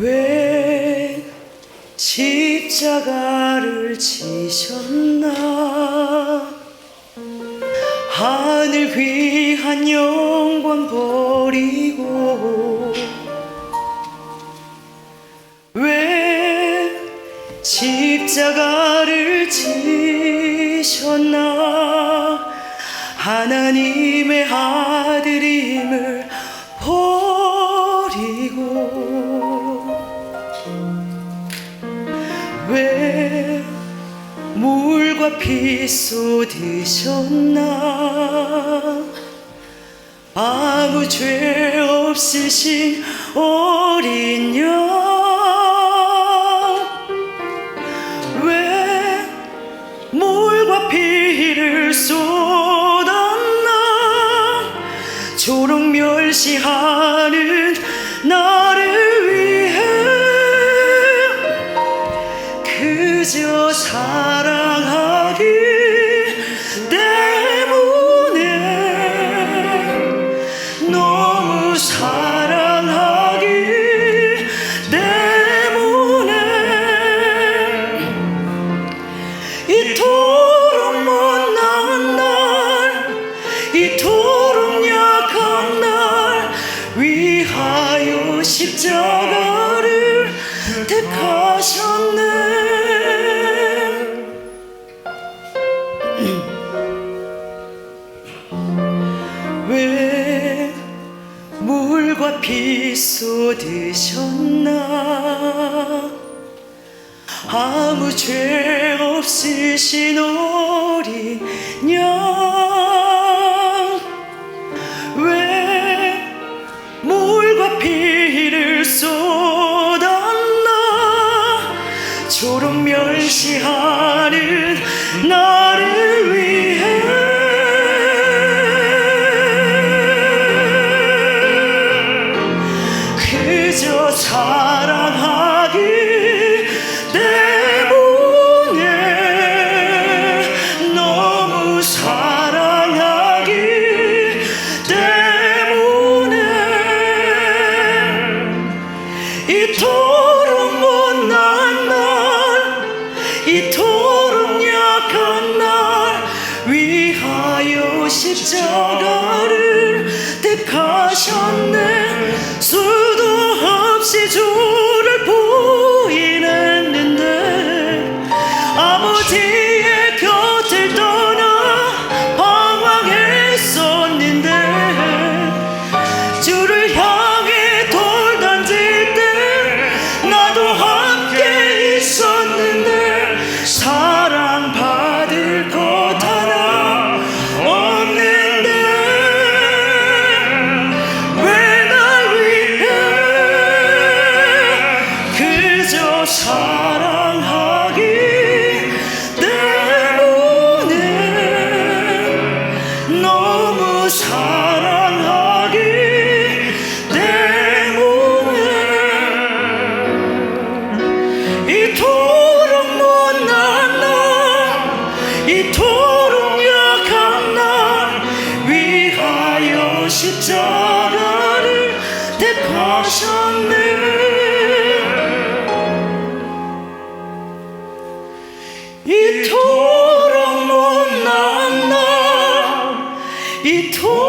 왜 십자가를 지셨나? 하늘 위한 영광 버리고 왜 십자가를 지셨나? 하나님의 아들임을 왜 물과 피 쏟으셨나? 아무 죄 없으신 어린 영왜 물과 피를 쏟았나? 조롱 멸시하는 저 나를 택하셨네. 왜 물과 피 쏟으셨나? 아무 죄 없으신 어린 양 십자가를 택하셨네. through.